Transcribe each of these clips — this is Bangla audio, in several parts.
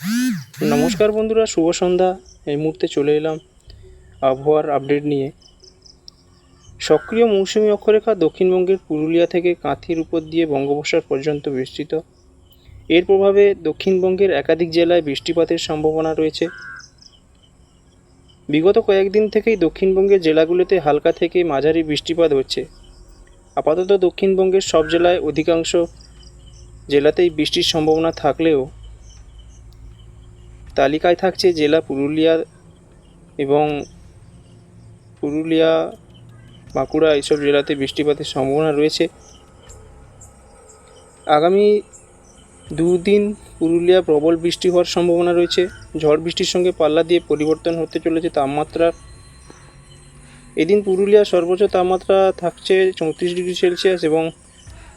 নমস্কার বন্ধুরা, শুভ সন্ধ্যা। এই মুহূর্তে চলে এলাম আবহাওয়ার আপডেট নিয়ে। সক্রিয় মৌসুমি অক্ষরেখা দক্ষিণবঙ্গের পুরুলিয়া থেকে কাঁথির উপর দিয়ে বঙ্গোপসাগর পর্যন্ত বিস্তৃত। এর প্রভাবে দক্ষিণবঙ্গের একাধিক জেলায় বৃষ্টিপাতের সম্ভাবনা রয়েছে। বিগত কয়েকদিন থেকেই দক্ষিণবঙ্গের জেলাগুলোতে হালকা থেকে মাঝারি বৃষ্টিপাত হচ্ছে। আপাতত দক্ষিণবঙ্গের সব জেলায় অধিকাংশ জেলাতেই বৃষ্টির সম্ভাবনা থাকলেও তালিকায় থাকছে জেলা পুরুলিয়া এবং পুরুলিয়া, বাঁকুড়া এইসব জেলাতে বৃষ্টিপাতের সম্ভাবনা রয়েছে। আগামী দুদিন পুরুলিয়া প্রবল বৃষ্টি হওয়ার সম্ভাবনা রয়েছে। ঝড় বৃষ্টির সঙ্গে পাল্লা দিয়ে পরিবর্তন হতে চলেছে তাপমাত্রা। এদিন পুরুলিয়া সর্বোচ্চ তাপমাত্রা থাকছে চৌত্রিশ ডিগ্রি সেলসিয়াস এবং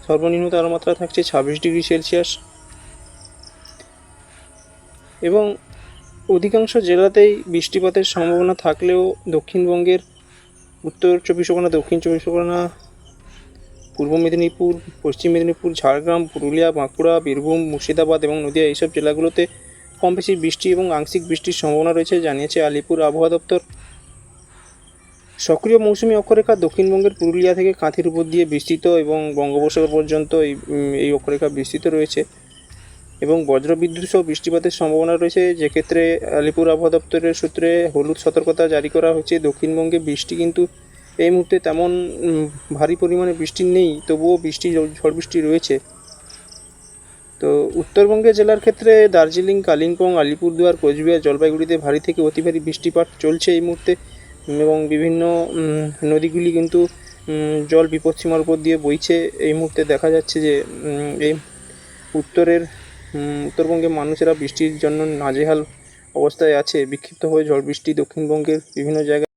সর্বনিম্ন তাপমাত্রা থাকছে ছাব্বিশ ডিগ্রি সেলসিয়াস। এবং অধিকাংশ জেলাতেই বৃষ্টিপাতের সম্ভাবনা থাকলেও দক্ষিণবঙ্গের উত্তর চব্বিশ পরগনা, দক্ষিণ চব্বিশ পরগনা, পূর্ব মেদিনীপুর, পশ্চিম মেদিনীপুর, ঝাড়গ্রাম, পুরুলিয়া, বাঁকুড়া, বীরভূম, মুর্শিদাবাদ এবং নদিয়া এইসব জেলাগুলোতে কম বেশি বৃষ্টি এবং আংশিক বৃষ্টির সম্ভাবনা রয়েছে জানিয়েছে আলিপুর আবহাওয়া দপ্তর। সক্রিয় মৌসুমী অক্ষরেখা দক্ষিণবঙ্গের পুরুলিয়া থেকে কাঁথির উপর দিয়ে বিস্তৃত এবং বঙ্গোপসাগর পর্যন্ত এই এই অক্ষরেখা বিস্তৃত রয়েছে। এবং বজ্রবিদ্যুৎ সহ বৃষ্টিপাতের সম্ভাবনা রয়েছে। যেক্ষেত্রে আলিপুর আবহাওয়া দপ্তরের সূত্রে হলুদ সতর্কতা জারি করা হয়েছে। দক্ষিণবঙ্গে বৃষ্টি কিন্তু এই মুহূর্তে তেমন ভারী পরিমাণে বৃষ্টি নেই, তবুও বৃষ্টি ঝড় বৃষ্টি রয়েছে। তো উত্তরবঙ্গে জেলার ক্ষেত্রে দার্জিলিং, কালিম্পং, আলিপুরদুয়ার, কোচবিহার, জলপাইগুড়িতে ভারী থেকে অতি ভারী বৃষ্টিপাত চলছে এই মুহূর্তে। এবং বিভিন্ন নদীগুলি কিন্তু জল বিপদসীমার উপর দিয়ে বইছে। এই মুহূর্তে দেখা যাচ্ছে যে এই উত্তরের উত্তরবঙ্গের মানুষেরা বৃষ্টির জন্য নাজেহাল অবস্থায় আছে। বিক্ষিপ্ত হয়ে ঝড় বৃষ্টি দক্ষিণবঙ্গের বিভিন্ন জায়গায়